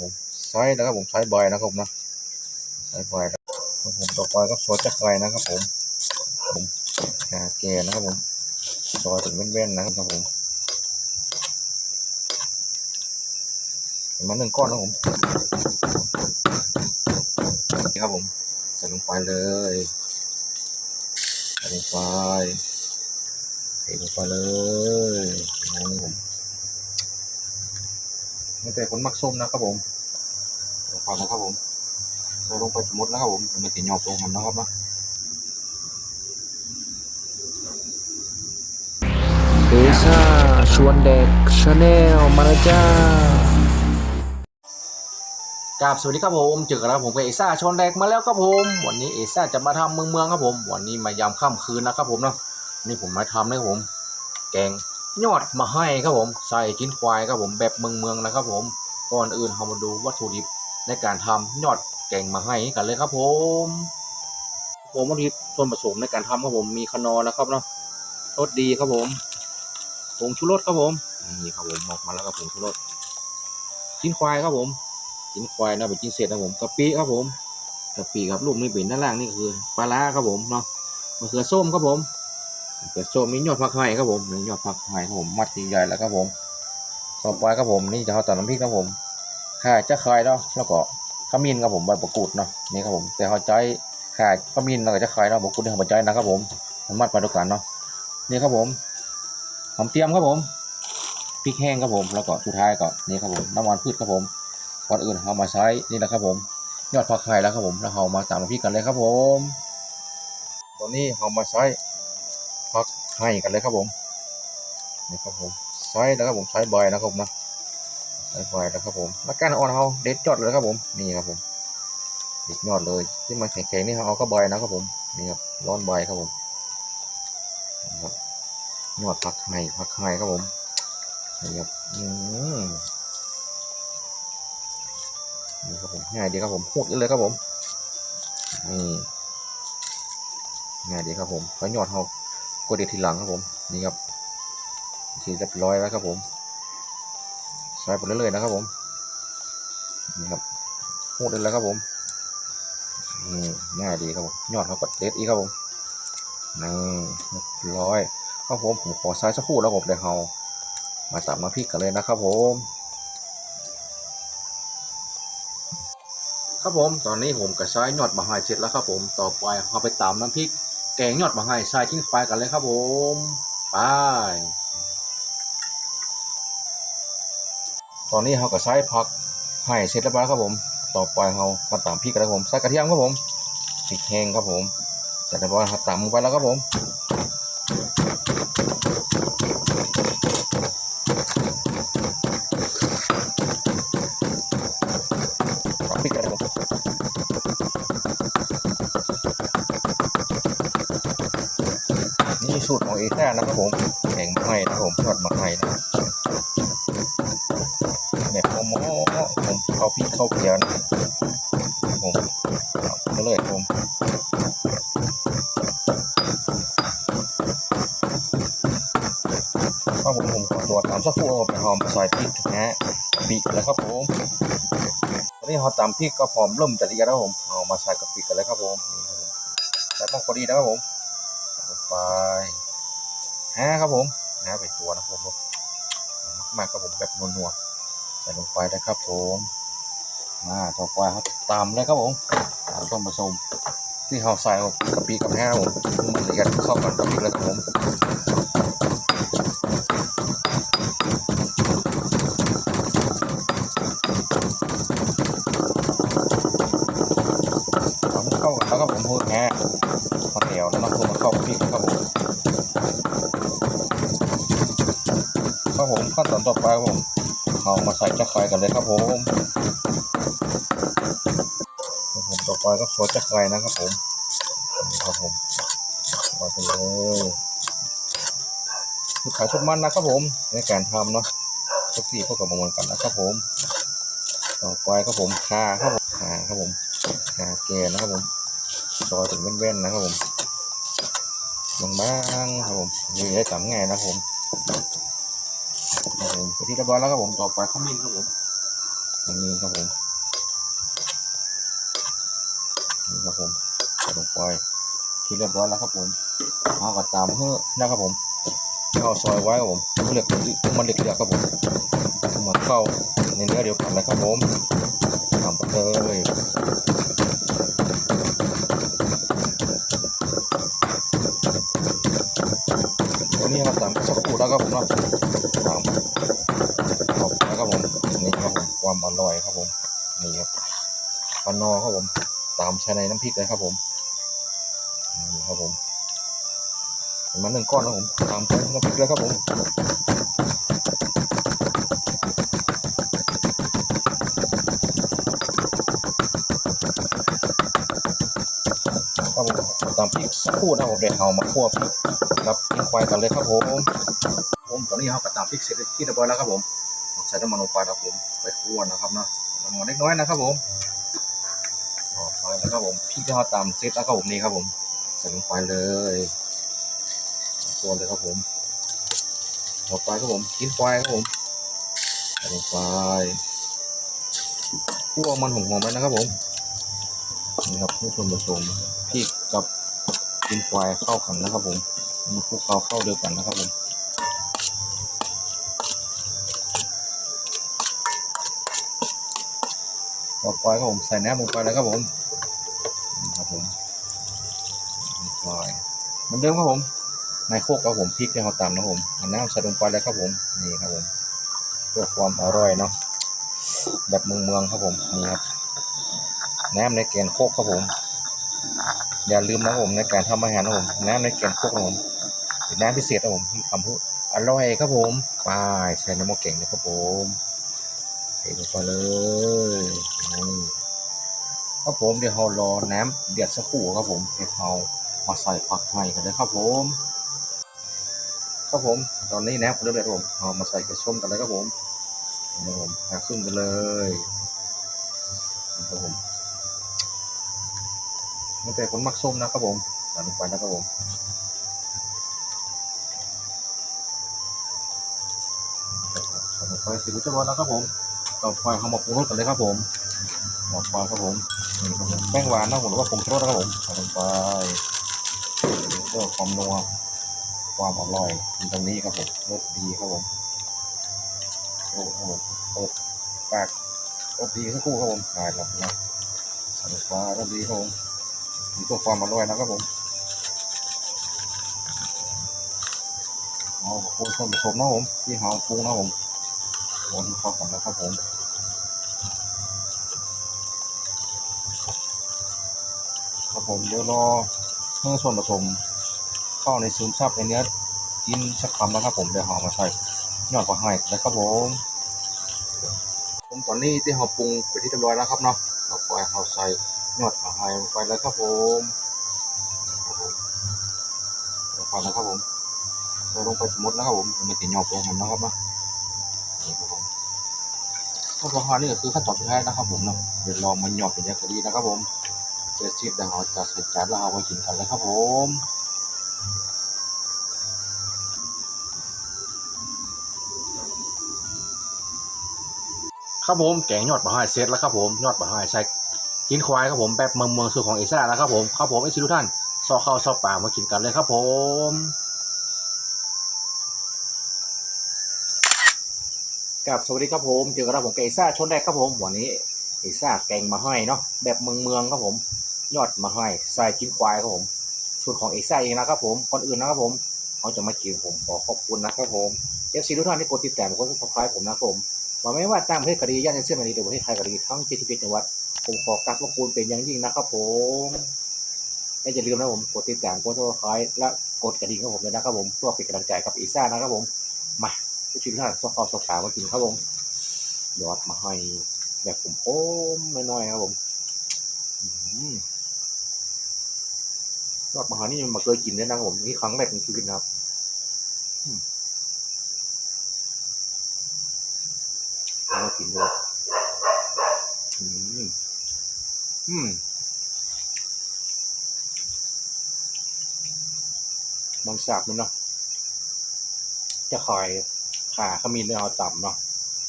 ผมไซส์นะครับผมไซส์ใบนะครับผมนะไซส์ใบนะครับผมต่อไปก็ซอสจะไข่นะครับผมผมกาแกนะครับผมซอยถึงเว้นๆนะครับผมมาหนึ่งก้อนนะครับผมนี่ครับผมใส่ลงไปเลยใส่ลงไปใส่ลงไปเลยนี่ผมไม่แต่คนมักส้มนะครับผม ลงไปนะครับผมใส่ลงไปสมมตินะครับผมมันไม่ติดหยอบลงมันนะครับนะเอซ่าชวนเด็กชาแนลมาแล้วจ้ากราบสวัสดีครับผมเจอกันแล้วผมกับเอซ่าชนแดกมาแล้วครับผม วันนี้เอซ่าจะมาทำเมืองเมืองๆครับผม วันนี้มายามค่ำคืนนะครับผมเนาะนี่ผมมาทำนะครับผม แกงยอดมาให้ครับผม ใส่ชิ้นควายครับผมแบบเมืองเมืองๆนะครับผมก่อนอื่นเรามาดูวัตถุดิบ ในการทำยอดแกงมาให้กันเลยครับผมผมวัตถุดิบส่วนผสมในการทำครับผมมีขนอนะครับเนาะรสดีครับผมผงชูรสครับผมนี่ครับผมออกมาแล้วครับผงชูรสชิ้นควายครับผมชิ้นควายนะเป็นชิ้นเศษนะผมกะปิครับผมกะปิครับลูกนี่เป็นด้านล่างนี่คือปลาร้าครับผมเนาะมะเขือส้มครับผมมะเขือส้มมียอดผักไห่ครับผมมียอดผักไห่ครับผมมัดใหญ่ๆแล้วครับผมต่อไปครับผมนี่จะเอาตัดน้ำพริกครับผม ข่าจะคายเนาะแล้วก็ขมิ้นครับผมใบประกูดเนาะนี่ครับผมแต่เขาใจข่าขมิ้นแล้วก็จะคายเนาะประกูดที่เขาใจนะครับผมมันมัดไปด้วยกันเนาะนี่ครับผมหอมเทียมครับผมพริกแห้งครับผมแล้วก็สุดท้ายก็นี่ครับผมน้ำมันพืชครับผมก่อนอื่นเรามาใช้นี่แหละครับผมยอดผักไข่แล้วครับผมแล้วเรามาตามมาพี่กันเลยครับผมตอนนี้เรามาใช้ผักไข่กันเลยครับผมนี่ครับผมใช้แล้วครับผมใช้ใบนะครับผมนะ ใช้ใบแล้วครับผมแล้วการอ่อนเราเด็ดยอดเลยครับผมนี่ครับผมเด็ดยอดเลยที่มันแข็งๆนี่เราเอาก็ใบนะครับผมนี่ครับร้อนใบครับผมนี่ครับยอดผักไข่ผักไข่ครับผมนี่ครับอืมนี่ครับผมง่ายดีครับผมพูดเลยครับผมนี่ง่ายดีครับผมแล้วยอดเขากดเด็ดทีหลังครับผมนี่ครับสีเรียบร้อยแล้วครับผม ส่ไปเรื่อยๆนะครับผมนี่ครับพูดได้เลยครับผมนี่ง่ายดีครับผมยอดเขากดเด็ดอีกครับผมนี่ร้อยครับผมผมขอใช้สักครู่แล้วผมเดี๋ยวเรามาสับมาพริกกันเลยนะครับผม ครับผมตอนนี้ผมก็ใช้ยยอดมะฮายเสร็จแล้วครับผมต่อไปเราไปตำน้ำพริกแกงยอดมะฮายใส่ทิ้งไฟกันเลยครับผมไป ตอนนี้เราก็ใช้ผักไห่เสร็จแล้วครับผม ต่อไปเรามาตำพริกกันครับผมใส่กระเทียมครับผมพริกแห้งครับผมเสร็จแล้วเราตำลงไปแล้วครับผมพริกกันครับนี่สูตรของเอท่านะครับผมแข่งมาให้นะครับผมทอดมาให้นะ ข้าเข้าเขียวนะครับผมเอาเลยผมก็ผมผมขอตัวตามสักครู่เอาไปหอมใส่พริกนะฮะปีกแล้วครับผมตอนนี้เราตามพริกก็พร้อมเริ่มจะเรียนแล้วผมเอามาใส่กับปีกกันเลยครับผมนี่ครับผมใส่บ้องพอดีนะครับผมลงไปฮะครับผมนะเป็นตัวนะครับผมมากๆครับผมแบบนัวๆใส่ลงไปนะครับผม มาต่อไปครับตามเลยครับผมตามต้นผสมที่เราใส่กับกะปิกับแห้ครับผมมันละเอียดเข้ากันกับพริกเลยครับผมทำให้เข้ากันแล้วก็ผมพูดแห้พอเหนียวแล้วน้ำซุปมันเข้ากับพริกครับผมครับผมขั้นตอนต่อไปครับผมเอามาใส่จะไคร้กันเลยครับผม อไปก็ซอสจะไคร้นะครับผมครับผมวางไปเลยขายชุดมันนะครับผมในการทำเนาะทุกที่พวกกับมามวนกันนะครับผม ต่อไปครับผมขาครับผมขาครับผมขาแก่นะครับผมซอยถึงเว้นๆนะครับผมบางๆครับผมมีได้จำง่ายนะครับผมครับผมไปที่เรียบร้อยแล้วครับผมต่อไปข้ามิ้นครับผมตรงนี้ครับผม นี่ครับผมใส่ลงไปที่เรียบร้อยแล้วครับผมเอาก็ตามเพื่อนะครับผมเข้าซอยไว้ครับผมเลือกมันเลือกเลือกครับผมมาเข้าในเนื้อเดียวกันเลยครับผมทำไปเลยนี้ครับตามสักครู่แล้วครับผมเนาะามใช้ในน้ำพริกเลยครับผมนี่ครับผมเห็นมาหนึ่งก้อนครับผมตามใช้น้ำพริกเลยครับผมครับผมตามพริกสักครู่นะครับผมเดี๋ยวเอามาคั่วพริกกับพริกควายกันเลยครับผมผมตอนนี้เราก็ตามพริกเสร็จที่เรียบร้อยแล้วครับผมใส่น้ำมันลงไปครับผมไปคั่วนะครับเนาะน้ำมันเล็กน้อยนะครับผม ต่อไปนะครับผมพริกที่เราตามเสร็จแล้วครับผมนี่ครับผมใส่ลงไปเลยคั่วเลยครับผมต่อไปครับผมกินควายครับผมใส่ลงไปคั่วมันหอมๆไปนะครับผมนี่ครับผู้ชมผสมพริกกับกินควายเข้ากันนะครับผมมาคลุกเคล้าเข้าเดียวกันนะครับผมต่อไปครับผมใส่แน้ำลงไปเลยครับผม เหมือนเดิมครับผมในโคกครับผมพริกที่เราตำนะครับผมอาน้ำใส่ลงไปเลยครับผมนี่ครับผมเพื่อความอร่อยเนาะแบบเมืองเมืองครับผมนี่ครับน้ำในแกนโคกครับผม อย่าลืมนะครับผมในการทำอาหารนะผมน้ำในแกงพวกครับผมเป็นน้ำพิเศษครับผมที่ทำให้อร่อยครับผมไปใช้น้ำมันเก่งนะครับผมเทลงไปเลยนี่ครับผมเดี๋ยวเรารอน้ำเดือดสักครู่ครับผมเดี๋ยวเรา มาใส่ผักไห่กันเลยครับผมครับผมตอนนี้น้ำเดือดแล้วครับผมเอามาใส่กระชมกันเลยครับผมนี่ครับผมหาครึ่งกันเลยครับผมมันเป็นคนมักส้มนะครับผมใส่ลงไปนะครับผมใส่ลงไปสิบวิจารณ์นะครับผมต่อไปเขามาปรุงรสกันเลยครับผมต่อไปครับผมนี่ครับผมแป้งหวานนะผมหรือว่าผงชูรสนะครับผมใส่ลงไป เพื่อความนัวความอร่อยตรงนี้ครับผมรสดีครับผมโอ้โหโอ้ปากรสดีสักครู่ครับผมได้แล้วนะใส่ลงไปรสดีครับผมมีตัวความอร่อยนะครับผมเอาปรุงส่วนผสมนะผมที่เราปรุงนะผมวนเข้ากันนะครับผมครับผมเดี๋ยวรอเมื่อส่วนผสม ข้าในซึมซับในเนื้อกินสักคำนะครับผมเดี๋ยวเรามาใส่ยอดผักไห่นะครับผมผมตอนนี้ที่เราปรุงไปที่เรียบร้อยแล้วครับเนาะต่อไปเราใส่ยอดขาไฮลงไปแล้วครับผมลงไปแล้วครับผมใส่ลงไปหมดแล้วครับผมมันจะหยอบลงมันนะครับนะนี่ครับผมข้าวขานี่ก็คือขั้นตอนสุดท้ายนะครับผมเนาะเดี๋ยวลองมันหยอบเป็นยาคดีนะครับผมเสร็จสิ้นแล้วเราจะใส่จานแล้วเอาไปกินกันเลยครับผม ครับผมแกงยอดปลาไฮเสร็จแล้วครับผมยอดปลาไฮใส่กินควายครับผมแบบเมืองเมืองสูตรของเอซ่านะครับผมครับผมไอซิทุกท่านซอเข้าซอปามากินกันเลยครับผมกับสวัสดีครับผมเจอกันแล้วผมกับเอซ่าชนแรกครับผมวันนี้เอซ่าแกงมาห้เนาะแบบเมืองเมืองครับผม ยอดมาห้ใส่กินควายครับผมสูตรของเอซ่าเองนะครับผมก่อนอื่นนะครับผมเขาจะมากินผมขอขอบคุณนะครับผมเอฟซีทุกท่านที่กดติดตามกดซับสไครต์ผมนะครับผม ว่าไม่ว่าต่างประเทศก็ดีย่านเชื่อมดีหรือประเทศไทยก็ดีทั้ง71จังหวัด ผมขอกราบขอบคุณเป็นอย่างยิ่งนะครับผมและอย่าลืมนะผมกดติดตามกดซับสไครต์และกดกระดิ่งของผมเลยนะครับผมเพื่อเป็นกำลังใจกับอีซ่านะครับผม มาทุกชิ้นท่านสกอสกามากินครับผมยอดมาให้แบบผมโค้มน้อยๆครับผมยอดมาห้นี่มันมาเคยกินด้วยนะครับผมนี่ครั้งแรกในชีวิตนะครับ อืมเอามากินด้วยอืมอืมมันสาบมันเนาะจะคอยขาขมิ้นเอาต่ำเนาะ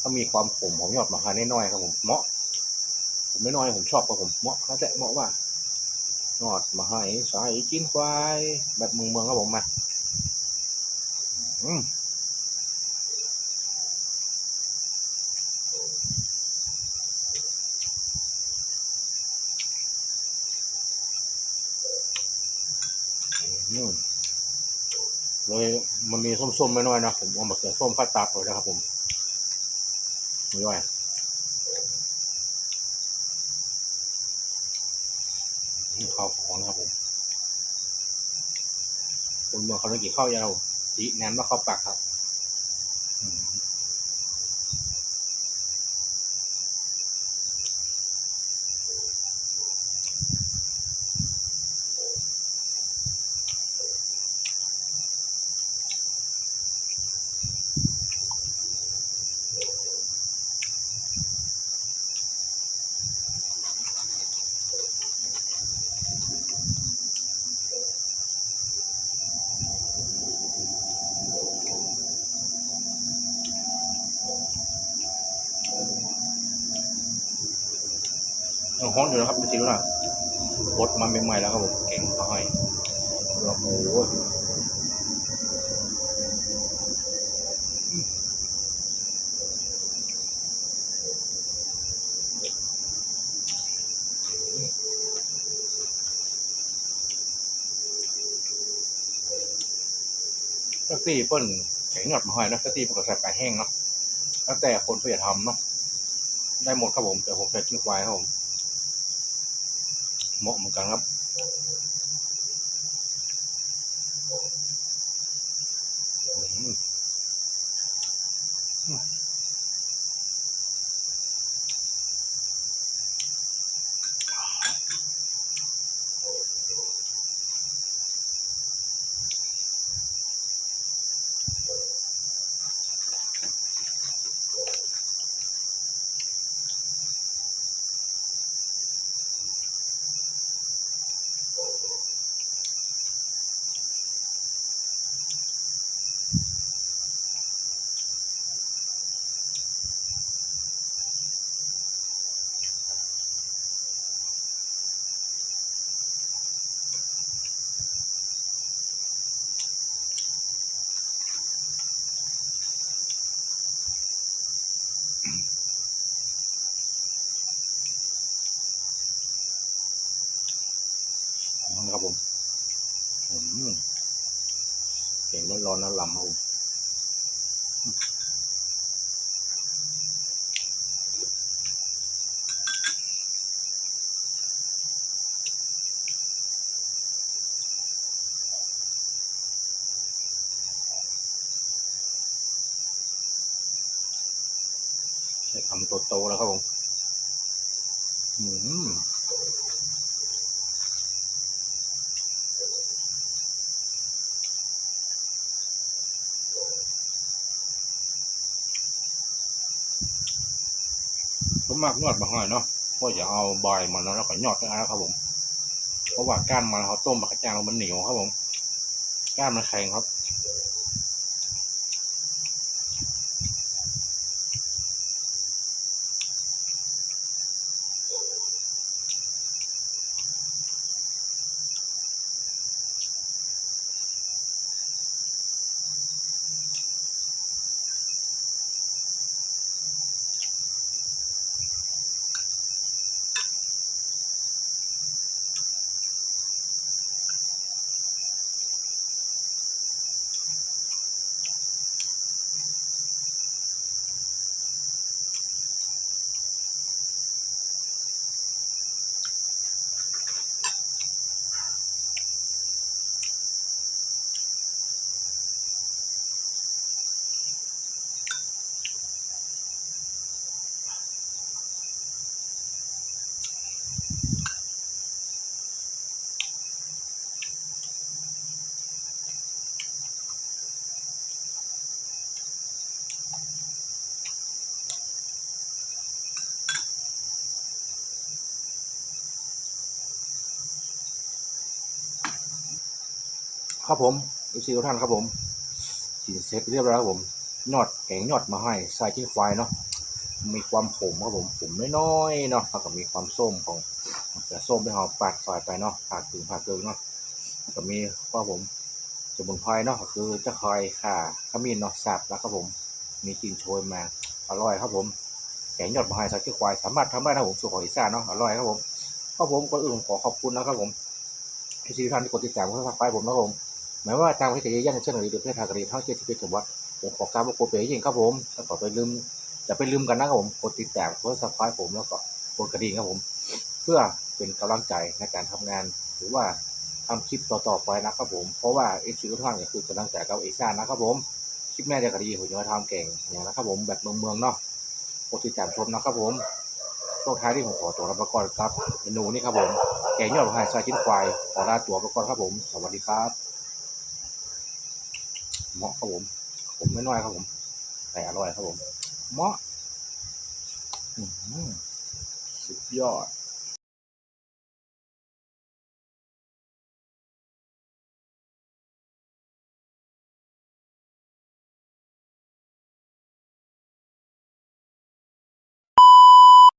ถ้ามีความขมของยอดมะขามน้อยๆครับผมเหมาะผมไม่น้อยผมชอบครับผมเหมาะเขาแต่เหมาะว่ายอดมะขามสายกินควายแบบเมืองเมืองๆครับผมมาอืมอืม มีมันมีส้มๆไม่น้อยๆนะผมเอามะเขือส้มฟาดตักเลยนะครับผมนี่ด้วยข้าวของนะครับผมคนเมืองเขาต้องกินข้าวยาวดีแนนว่าข้าวปักครับ ยังฮ้อนอยู่นะครับไม่ซีรู้นะบดมาใหม่ๆแล้วครับผมเก่งเขาให้โอ้โหสตีเปิ้ลแข็งหยอดมาให้นะสตีเปิ้ลก็ใส่ปลาแห้งเนาะแล้วแต่คนเพื่อทำเนาะได้หมดครับผมแต่ผมใส่กินควายครับผม เหมา นะครับผมอืมเก่งร้อนๆนะลำครับผม ใช้คำโตๆแล้วครับผมอืมผมมากยอดมาหน่อยเนาะเพราะอย่าเอาใบมันแล้วก็ยอดกันนะครับผม เพราะว่าก้านมันเขาต้มมากระจางแล้วมันเหนียวครับผม ก้านมันแข็งครับ ครับผมเอฟซีทุกท่านครับผมกินเสร็จเรียบร้อยแล้วครับผมยอดแกงยอดมาให้ใส่ชิ้นควายเนาะมีความขมครับผมขมน้อยๆเนาะแล้วก็มีความส้มของเสือส้มที่เราปัดซอยไปเนาะผักถึงผักเกินเนาะแล้วก็มีว่าผมสมุนไพรเนาะก็คือจะคอยข่าขมิ้นเนาะสับแล้วครับผมมีกลิ่นโชยมาอร่อยครับผมแกงยอดมะฮายใส่ขี้ควายสามารถทำได้นะผมสูตรของอีสานเนาะอร่อยครับผมครับผมก่อนอื่นผมขอขอบคุณนะครับผมที่ทุกท่านที่กดติดตามกดซับสไครต์ผมนะครับผม แม้ว่าทางประเทศจะย่านในเชิงหรือประเทศทางกรีเท่าเชื่อชีวิตผมว่าผมขอกรารกดเปย์จริงครับผมแล้วก็ไปลืมจะไปลืมกันนะครับผมกดติดตามกดซับสไครต์ผมแล้วก็กดกระดิ่งครับผม เพื่อเป็นกำลังใจในการทำงาน หรือว่าทำคลิปต่อๆไปนะครับผม เพราะว่าเอชีทุกท่านก็คือกำลังใจกับเอซ่านะครับผมคลิปแม่จะกระดีผมจะมาทำเก่งอย่างนะครับผมแบบเมืองๆเนาะโปรดติดตามชมนะครับผมช่วงท้ายที่ผมขอตัวลาไปก่อนครับเมนูนี่ครับผมแกงยอดมะพร้าวซอยชิ้นควายขอลาตัวไปก่อนครับผม สวัสดีครับ เหมาะครับผมผมไม่น้อยครับผม แต่อร่อยครับผมเหมาะอื้อหือสุดยอด